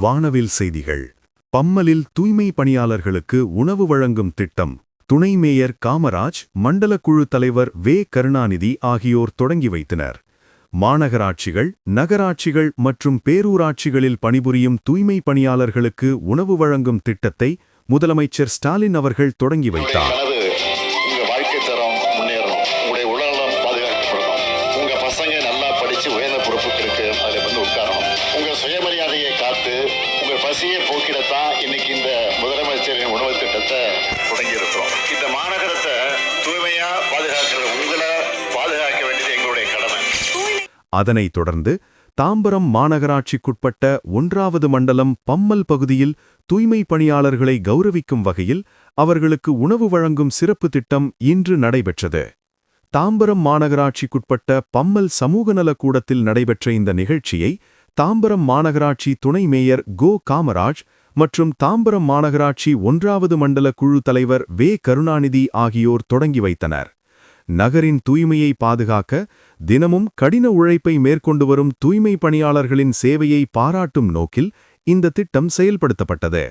வானவில் செய்திகள். பம்மலில் தூய்மை பணியாளர்களுக்கு உணவு வழங்கும் திட்டம். துணை மேயர் காமராஜ் மண்டல குழு தலைவர் வே. கருணாநிதி ஆகியோர் தொடங்கி வைத்தனர். மாநகராட்சிகள் நகராட்சிகள் மற்றும் பேரூராட்சிகளில் பணிபுரியும் தூய்மை பணியாளர்களுக்கு உணவு வழங்கும் திட்டத்தை முதலமைச்சர் ஸ்டாலின் அவர்கள் தொடங்கி வைத்தார். பசியை போக்கிடத்தான் இன்னைக்கு இந்த முதலமைச்சரின் உணவு திட்டத்தை தொடங்கி இருக்கிறோம் இந்த மாநகரத்தை தூய்மையா பாதுகாக்கிற உங்களை பாதுகாக்க வேண்டியது எங்களுடைய கடமை. அதனைத் தொடர்ந்து தாம்பரம் மாநகராட்சிக்குட்பட்ட ஒன்றாவது மண்டலம் பம்மல் பகுதியில் தூய்மை பணியாளர்களை கௌரவிக்கும் வகையில் அவர்களுக்கு உணவு வழங்கும் சிறப்பு திட்டம் இன்று நடைபெற்றது. தாம்பரம் மாநகராட்சிக்குட்பட்ட பம்மல் சமூக நலக்கூடத்தில் நடைபெற்ற இந்த நிகழ்ச்சியை தாம்பரம் மாநகராட்சி துணை மேயர் கோ காமராஜ் மற்றும் தாம்பரம் மாநகராட்சி ஒன்றாவது மண்டல குழு தலைவர் வே கருணாநிதி ஆகியோர் தொடங்கி வைத்தனர். நகரின் தூய்மையை பாதுகாக்க தினமும் கடின உழைப்பை மேற்கொண்டு வரும் தூய்மை பணியாளர்களின் சேவையை பாராட்டும் நோக்கில் இந்த திட்டம் செயல்படுத்தப்பட்டது.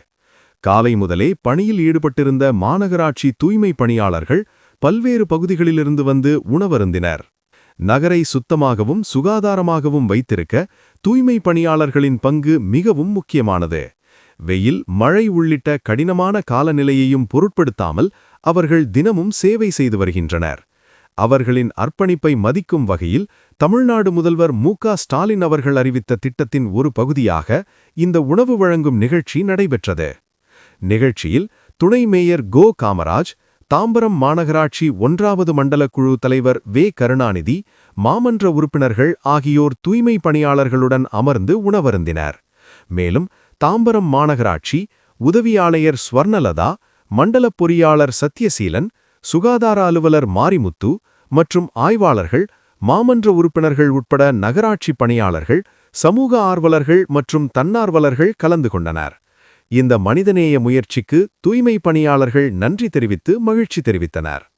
காலை முதலே பணியில் ஈடுபட்டிருந்த மாநகராட்சி தூய்மை பணியாளர்கள் பல்வேறு பகுதிகளிலிருந்து வந்து உணவருந்தினர். நகரை சுத்தமாகவும் சுகாதாரமாகவும் வைத்திருக்க தூய்மை பணியாளர்களின் பங்கு மிகவும் முக்கியமானது. வெயில் மழை உள்ளிட்ட கடினமான காலநிலையையும் பொருட்படுத்தாமல் அவர்கள் தினமும் சேவை செய்து வருகின்றனர். அவர்களின் அர்ப்பணிப்பை மதிக்கும் வகையில் தமிழ்நாடு முதல்வர் மு க ஸ்டாலின் அவர்கள் அறிவித்த திட்டத்தின் ஒரு பகுதியாக இந்த உணவு வழங்கும் நிகழ்ச்சி நடைபெற்றது. நிகழ்ச்சியில் துணை மேயர் கோ காமராஜ் தாம்பரம் மாநகராட்சி ஒன்றாவது மண்டல குழு தலைவர் வே. கருணாநிதி மாமன்ற உறுப்பினர்கள் ஆகியோர் தூய்மை பணியாளர்களுடன் அமர்ந்து உணவருந்தினர். மேலும் தாம்பரம் மாநகராட்சி உதவி ஆணையர் ஸ்வர்ணலதா மண்டல பொறியாளர் சத்யசீலன் சுகாதார அலுவலர் மாரிமுத்து மற்றும் ஆய்வாளர்கள் மாமன்ற உறுப்பினர்கள் உட்பட நகராட்சி பணியாளர்கள் சமூக ஆர்வலர்கள் மற்றும் தன்னார்வலர்கள் கலந்து கொண்டனர். இந்த மனிதநேய முயற்சிக்கு தூய்மை பணியாளர்கள் நன்றி தெரிவித்து மகிழ்ச்சி தெரிவித்தனர்.